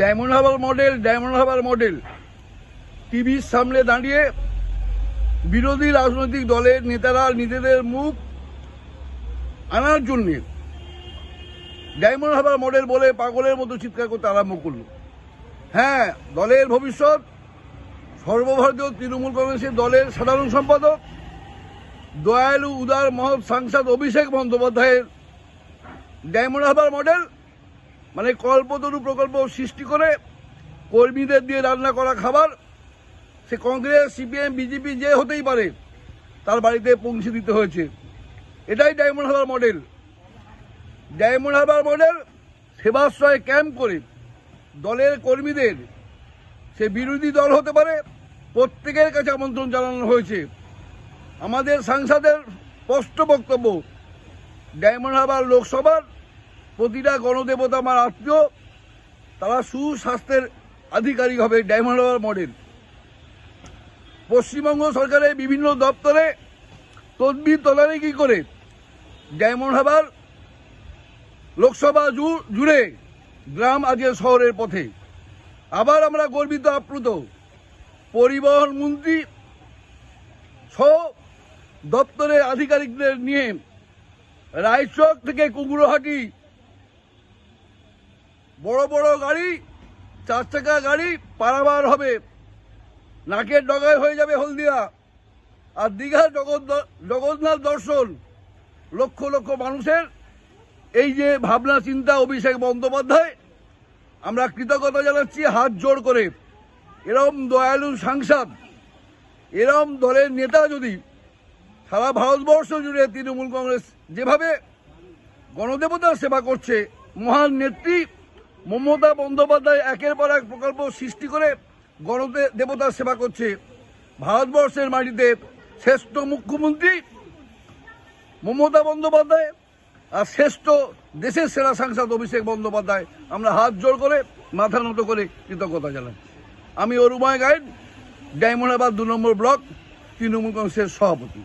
Diamond Harbour model Diamond Harbour model টিভির সামনে দাঁড়িয়ে বিরোধী রাজনৈতিক দলের নেতারা নিজেদের মুখ আনার জন্যে ডায়মন্ড হাবার মডেল বলে পাগলের মতো চিৎকার করতে আরম্ভ করল। হ্যাঁ দলের ভবিষ্যৎ, সর্বভারতীয় তৃণমূল কংগ্রেসের দলের সাধারণ সম্পাদক, দয়ালু উদার মহৎ সাংসদ অভিষেক বন্দ্যোপাধ্যায়ের ডায়মন্ড হারবার মডেল মানে কল্পতরু প্রকল্প সৃষ্টি করে কর্মীদের দিয়ে রান্না করা খাবার, সে কংগ্রেস, সিপিএম, বিজেপি যে হতেই পারে, তার বাড়িতে পৌঁছে দিতে হয়েছে। এটাই Diamond Harbour model. Diamond Harbour model Sebashray camp করে দলের কর্মীদের সে বিরোধী দল হতে পারে, প্রত্যেকের কাছে আমন্ত্রণ জানানো হয়েছে। আমাদের সাংসদের স্পষ্ট বক্তব্য, ডায়মন্ড হারবার লোকসভার প্রতিটা গণদেবতা আমার আত্মীয়, তারা সুস্বাস্থ্যের আধিকারিক হবে, ডায়মন্ড মডেল। পশ্চিমবঙ্গ সরকারের বিভিন্ন দপ্তরে তদবির তদারকি করে? ডায়মন্ড হারবার লোকসভা জুড়ে গ্রাম আজকে শহরের পথে। আবার আমরা গর্বিত, আপ্লুত। পরিবহন মন্ত্রী সহ দপ্তরের আধিকারিকদের নিয়ে রায়চক থেকে কুকুরহাটি বড় বড় গাড়ি, চার চাকা গাড়ি পারাবার হবে। নাকের ডগায় হয়ে যাবে হলদিয়া। আর দীঘার জগন্নাথ দর্শন। লক্ষ লক্ষ মানুষের। এই যে ভাবনা, চিন্তা, অভিষেক বন্দ্যোপাধ্যায়, আমরা কৃতজ্ঞতা জানাচ্ছি হাত জোড় করে। এরম দয়ালু সাংসদ, এরম দলের নেতা যদি সারা ভারতবর্ষ জুড়ে তৃণমূল কংগ্রেস যেভাবে গণদেবতার সেবা করছে, মহান নেত্রী মমতা বন্দ্যোপাধ্যায় একের পর এক প্রকল্প সৃষ্টি করে গণতে দেবতার সেবা করছে। ভারতবর্ষের মাটিতে শ্রেষ্ঠ মুখ্যমন্ত্রী মমতা বন্দ্যোপাধ্যায় আর শ্রেষ্ঠ দেশের সেরা সাংসদ অভিষেক বন্দ্যোপাধ্যায়। আমরা হাত জোড় করে, মাথা নত করে কৃতজ্ঞতা জানাই। আমি অরুময় গাইড ডায়মন্ডাবাদ দু নম্বর ব্লক, তৃণমূল কংগ্রেসের সভাপতি।